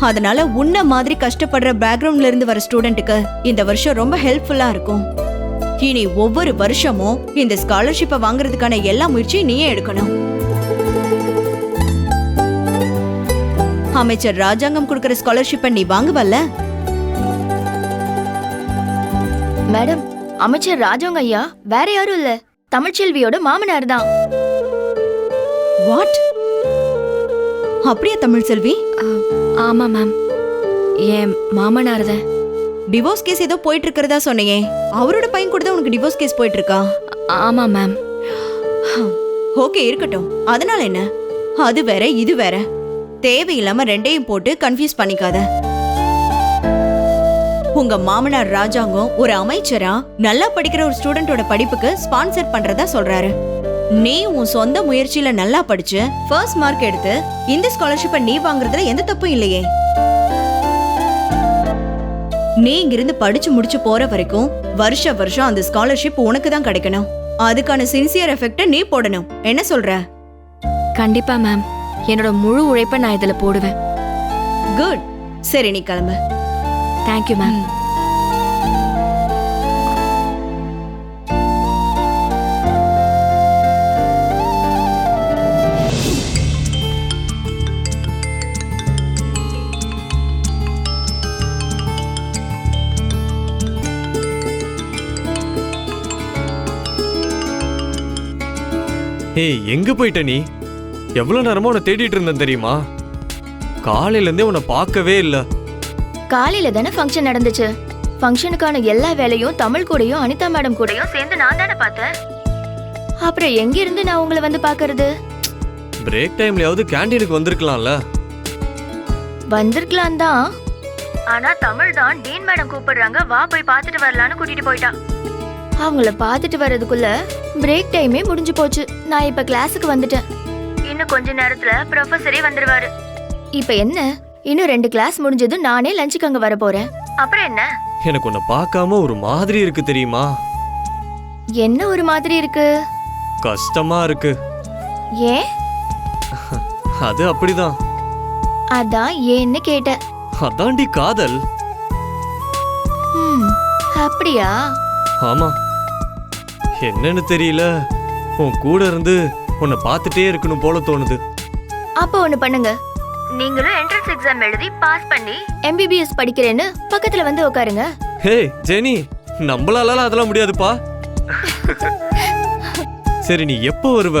அதனால உன்ன மாதிரி கஷ்டப்படுற பேக்ரவுண்ட்ல இருந்து வர ஸ்டூடெண்ட்டுக்கு இந்த வருஷம் ரொம்ப ஹெல்ப்ஃபுல்லா இருக்கும். இனி ஒவ்வொரு வருஷமும் இந்த ஸ்காலர்ஷிப்பை வாங்குறதுக்கான எல்லா முயற்சியும் நீயே எடுக்கணும். அமைச்சர் ராஜாங்கம் கொடுக்கிற ஸ்காலர்ஷிப்பை நீ வாங்குவல்ல? மேடம் அமைச்சர் ராஜவங்க ஐயா வேற யாரும் இல்ல. தமிழ்ச்செல்வியோட மாமனார் தான் வாட் அப்படியா தமிழ் செல்வி? ஆமா மேம் என் மாமனார் தான். டிவோர்ஸ் கேஸ் ஏதோ போயிட்டு இருக்கிறதா சொன்னையே அவரோட பையன் கூட தான் உனக்கு டிவோர்ஸ் கேஸ் போயிட்டு இருக்கா ஆமா மேம் ஓகே இருக்கட்டும். அதனால என்ன? அது வேற இது வேற. தேவையில்லாம ரெண்டையும் போட்டு கன்ஃபியூஸ் பண்ணிக்காத. உங்க மாமனார் ராஜாங்கம் ஒரு அமைச்சரா நல்லா படிக்கிற ஒரு ஸ்டூடெண்டோட படிப்புக்கு ஸ்பான்சர் பண்றதா சொல்றாரு. நீ உன் சொந்த முயற்சியில நல்லா படிச்சு ஃபர்ஸ்ட் மார்க் எடுத்து இந்த ஸ்காலர்ஷிப்பை நீ வாங்குறதுல எந்த தப்பும் இல்லையே. நீ இங்கிருந்து படிச்சு முடிச்சு போற வரைக்கும் வருஷ வருஷம் அந்த ஸ்காலர்ஷிப் உனக்கு தான் கிடைக்கணும். அதுக்கான சின்சியர் எஃபெக்ட நீ போடணும். என்ன சொல்ற? கண்டிப்பா மேம் என்னோட முழு உழைப்பை நான் இதுல போடுவேன். குட் சரி நீ கிளம்பு. தேங்க்யூ மேம் ஏய் எங்க போயிட்ட நீ? எவ்வளவு நேரமா உன்னை தேடிட்டு இருந்தேன் தெரியுமா? காலையில இருந்தே உன்னை பார்க்கவே இல்ல. காலையில தானே ஃபங்க்ஷன் நடந்துச்சு? ஃபங்க்ஷனுக்கான எல்லா வேலையும் தமிழ் கூடயும் அனிதா மேடம் கூடயும் சேர்ந்து நான் தானே பார்த்தேன். அப்புறம் எங்க இருந்து நான் உங்களை வந்து பார்க்கறது? பிரேக் டைம்லயாவது கேண்டீனுக்கு வந்திருக்கலாம்ல. வந்திருக்கலாம் தான். ஆனா தமிழ் தான் டீன் மேடம் கூப்பிடுறாங்க. வா போய் பார்த்துட்டு வரலான்னு கூட்டிட்டு போயிட்டா. அவங்கள பார்த்துட்டு வர்றதுக்குள்ள பிரேக் டைமே முடிஞ்சு போச்சு. நான் இப்ப கிளாஸுக்கு வந்துட்டேன். இன்னும் கொஞ்ச நேரத்துல ப்ரொஃபஸரே வந்துருவாரு. இப்ப என்ன? இன்னும் ரெண்டு கிளாஸ் முடிஞ்சதும் நானே லஞ்சுக்கு அங்க வர போறேன். அப்புறம் என்ன? எனக்கு உன்னை பார்க்காம ஒரு மாதிரி இருக்கு தெரியுமா? என்ன ஒரு மாதிரி இருக்கு? கஷ்டமா இருக்கு. ஏன்? அது அப்படிதான். அதான் ஏன்னு கேட்டேன். அதாண்டி காதல். அப்படியா? ஆமா. என்னன்னு தெரியல. உன் கூட இருந்து உன்னை பார்த்துட்டே இருக்கணும் போல தோணுது. அப்போ ஒண்ணு பண்ணுங்க. நீங்களும் என்ட்ரன்ஸ் எக்ஸாம் எழுதி பாஸ் பண்ணி எம்பிபிஎஸ் படிக்கிறேன்னு பக்கத்துல வந்து உட்காருங்க ஹே ஜெனி நம்மளால அதெல்லாம் முடியாதுப்பா. சரி நீ எப்போ வருவ?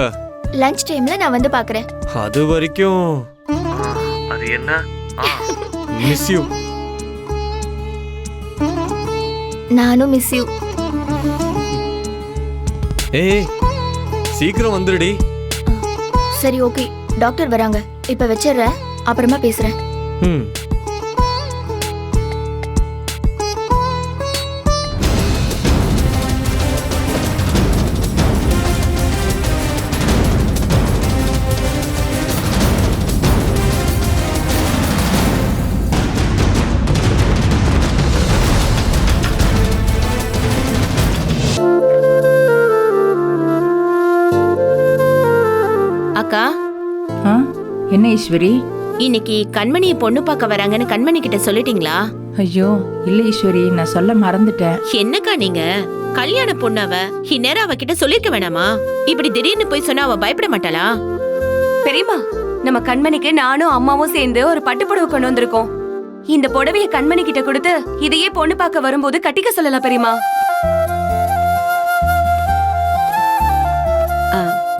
லஞ்ச் டைம்ல நான் வந்து பாக்குறேன். அது வரைக்கும். அது என்ன? மிஸ் யூ நானும் மிஸ் யூ ஏய் சீக்கிரம் வந்துடுடி சரி ஓகே. டாக்டர் வராங்க. இப்ப வச்சிடுறேன். அப்புறமா பேசுறேன். ம். அக்கா. ஆ? என்ன ஈஸ்வரி? இன்னைக்கு கண்மணியை பொண்ணு பார்க்க வராங்கன்னு கண்மணி கிட்ட சொல்லிட்டீங்களா? ஐயோ இல்லை ஈஸ்வரி நான் சொல்ல மறந்துட்டேன். என்னக்கா நீங்க? கல்யாண பொண்ணு அவ இந்நேரம் அவகிட்ட சொல்லிருக்க வேணாமா? இப்படி திடீர்னு போய் சொன்னா அவ பயப்பட மாட்டாளா? பெரியம்மா நம்ம கண்மணிக்கு நானும் அம்மாவும் சேர்ந்து ஒரு பட்டு புடவை கொண்டு வந்திருக்கோம். இந்த புடவைய கண்மணி கிட்ட கொடுத்து இதையே பொண்ணு பார்க்க வரும்போது கட்டிக்க சொல்லலாம் பெரியம்மா.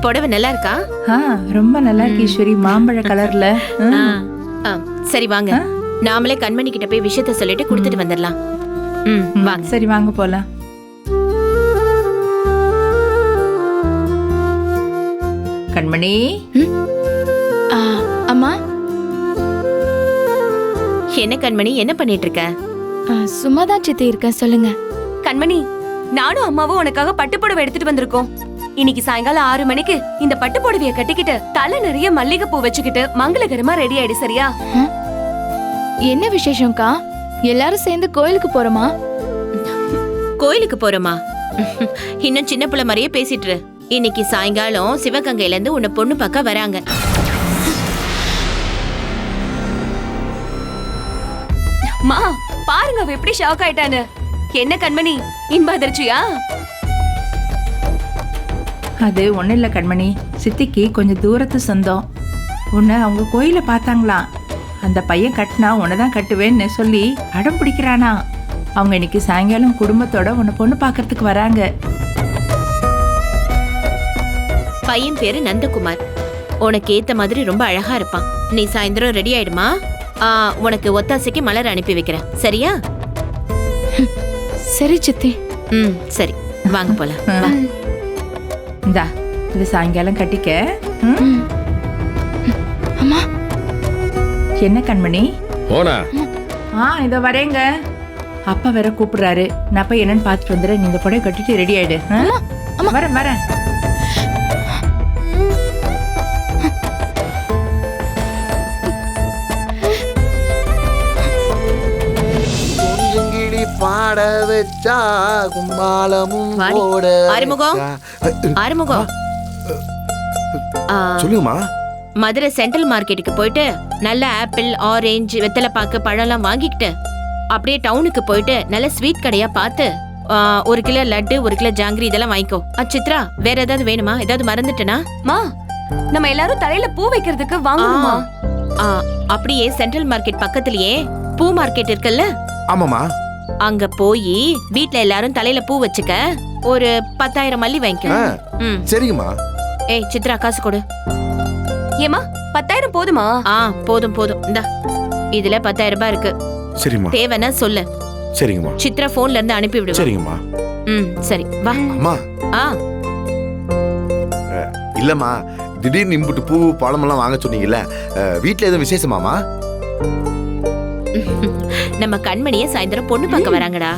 புடவை நல்லா இருக்கா ஆ ரொம்ப நல்லா இருக்கு ஈஸ்வரி. மாம்பழ கலர்ல. ஆ, ஆ, சரி வாங்க. நாமளே கண்மணி கிட்ட போய் விஷயத்த சொல்லிட்டு கொடுத்துட்டு வந்துடலாம் ம் வாங்க. சரி வாங்க போலாம். கண்மணி? அம்மா? என்ன கண்மணி என்ன பண்ணிட்டு இருக்க சும்மா தான் சித்தி இருக்கேன் சொல்லுங்க. கண்மணி நானும் அம்மாவும் உனக்காக பட்டு புடவை எடுத்துட்டு வந்திருக்கோம். இன்னைக்கு சாயங்காலம் ஆறு மணிக்கு இந்த பட்டு புடவைய கட்டிக்கிட்டு தலை நிறைய மல்லிகை பூ வச்சுக்கிட்டு மங்களகரமா ரெடி ஆயிடு சரியா? என்ன விசேஷம்க்கா? எல்லாரும் சேர்ந்து கோயிலுக்கு போறோமா? கோயிலுக்கு போறோமா? இன்னும் சின்ன பிள்ளை மாதிரியே பேசிட்டு. இன்னைக்கு சாயங்காலம் சிவகங்கையில இருந்து உன்னை பொண்ணு பார்க்க வராங்க. மா பாருங்க அவ எப்படி ஷாக் ஆயிட்டான்னு. என்ன கண்மணி இன்ப அதிர்ச்சியா? அது ஒன்றும் இல்லை கண்மணி. சித்திக்கு கொஞ்சம் தூரத்து சொந்தம். உன்னை அவங்க கோயில பார்த்தாங்களாம் அந்த பையன் கட்டினா உன்னை தான் கட்டுவேன்னு சொல்லி அடம் பிடிக்கிறானா? அவங்க இன்னைக்கு சாயங்காலம் குடும்பத்தோட உன்னை பொண்ணு பார்க்கறதுக்கு வராங்க. பையன் பேரு நந்தகுமார். உனக்கு ஏத்த மாதிரி ரொம்ப அழகா இருப்பான். நீ சாயந்தரம் ரெடி ஆயிடுமா? ஆ, உனக்கு ஒத்தாசைக்கு மலர் அனுப்பி வைக்கிறேன். சரியா? சரி சித்தி. ம் சரி. வாங்க போலாம். வா. இந்தா இது சாயங்காலம் கட்டிக்க ம்? அம்மா. என்ன கண்மணி? போனா? ஆ இதோ வரேங்க. அப்பா வேற கூப்பிடுறாரு. நான் போய் என்னன்னு பார்த்துட்டு வந்துடுறேன். நீ இந்த புடவை கட்டிட்டு ரெடி ஆயிடு. ஆ? வரேன் வரேன். பாட வச்சா கும்மாளமும் வாடி. போட ஆறுமுகம். வச்சா. ஆறுமுகம் ஆ, சொல்லுங்கம்மா. மதுரை சென்ட்ரல் மார்க்கெட்டுக்கு போயிட்டு நல்ல ஆப்பிள் ஆரஞ்சு வெத்தலை பாக்கு பழம்லாம் வாங்கிக்கிட்டு அப்படியே டவுனுக்கு போயிட்டு நல்ல ஸ்வீட் கடையா பார்த்து ஆ, ஒரு கிலோ லட்டு ஒரு கிலோ ஜாங்கிரி இதெல்லாம் வாங்கிக்கோ. ஆ, சித்ரா வேற ஏதாவது வேணுமா? ஏதாவது மறந்துட்டேனா? மா நம்ம எல்லாரும் தலையில பூ வைக்கிறதுக்கு வாங்கணுமா? ஆ, அப்படியே சென்ட்ரல் மார்க்கெட் பக்கத்துலயே பூ மார்க்கெட் இருக்குல்ல? ஆமாம்மா. அங்க போய் வீட்ல எல்லாரும் தலையில பூ வச்சுக்க ஒரு பத்தாயிரம் மல்லி வாங்கிக்கோ. ம். சரிங்கம்மா. ஏய் சித்ரா காசு கொடு. ஏமா பத்தாயிரம் போதுமா? ஆ போதும் போதும். இந்தா இதுல பத்தாயிரம் ரூபாய் இருக்கு. சரிம்மா. தேவைன்னா சொல்லு. சரிங்கம்மா. சித்ரா போன்ல இருந்து அனுப்பி விடுவா சரிங்கம்மா. ம் சரி வா. அம்மா. ஆ. இல்லம்மா திடீர்னு இம்புட்டு பூ பழமெல்லாம் வாங்க சொன்னீங்கல்ல அஹ், வீட்ல எதுவும் விசேஷமாமா நம்ம கண்மணிய சாயந்தரம் பொண்ணு பார்க்க வராங்கடா.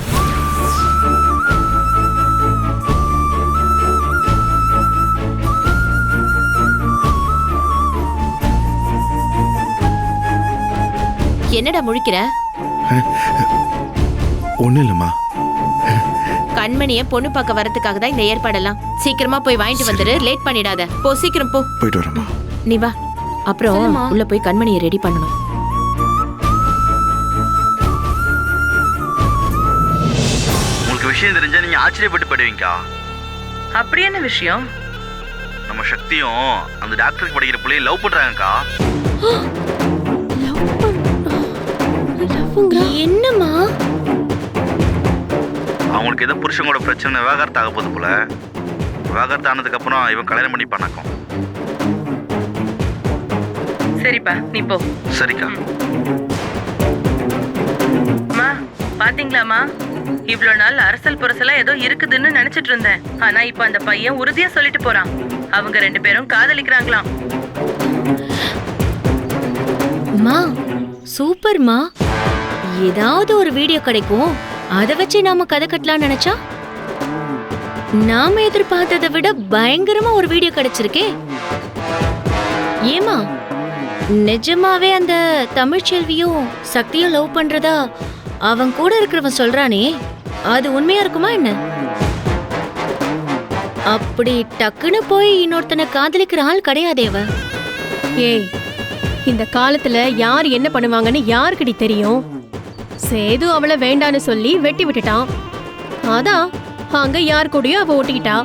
என்னடா முழிக்கிற? ஒண்ணும் இல்லம்மா. கண்மணிய பொண்ணு பார்க்க வரதுக்காக தான் இந்த ஏற்பாடெல்லாம். சீக்கிரமா போய் வாங்கிட்டு வந்துரு லேட் பண்ணிடாத. போ சீக்கிரம் போ. போயிட்டு வரேம்மா. நீ வா. அப்புறம். உள்ள போய் கண்மணியை ரெடி பண்ணணும். விஷயம் தெரிஞ்சா நீங்க ஆச்சரியப்பட்டு படுவீங்கக்கா அப்படி என்ன விஷயம்? நம்ம சக்தியும் அந்த டாக்டருக்கு படிக்கிற பிள்ளைய லவ் பண்றாங்கக்கா. என்னம்மா? அவங்களுக்கு ஏதோ புருஷங்களோட பிரச்சனை விவாகரத்து ஆக போகுது போல. விவாகரத்து ஆனதுக்கு அப்புறம் இவன் கல்யாணம் பண்ணி பண்ணாக்கும். சரிப்பா நீ போ. சரிக்கா. பாத்தீங்களாமா இவ்வளவு நாள் அரசல் புரசலா ஏதோ இருக்குதுன்னு நினைச்சிட்டு இருந்தேன். ஆனா இப்ப அந்த பையன் உறுதியா சொல்லிட்டு போறான். அவங்க ரெண்டு பேரும் காதலிக்கிறாங்களாம். அம்மா சூப்பர்மா ஏதாவது ஒரு வீடியோ கிடைக்கும். அதை வச்சு நாம கதை கட்டலாம்னு நினைச்சா? நாம எதிர்பார்த்ததை விட பயங்கரமா ஒரு வீடியோ கிடைச்சிருக்கே. ஏமா நிஜமாவே அந்த தமிழ்ச்செல்வியும் சக்தியும் லவ் பண்றதா அவன் கூட இருக்கிறவன் சொல்றானே அது உண்மையா இருக்குமா என்ன? அப்படி டக்குன்னு போய் இன்னொருத்தனை காதலிக்கிற ஆள் கிடையாதே ஏய் இந்த காலத்துல யார் என்ன பண்ணுவாங்கன்னு யாருக்குடி தெரியும்? சேது அவளை வேண்டான்னு சொல்லி வெட்டி விட்டுட்டான். அதான் அங்க யார் கூடயோ அவ ஓட்டிக்கிட்டா.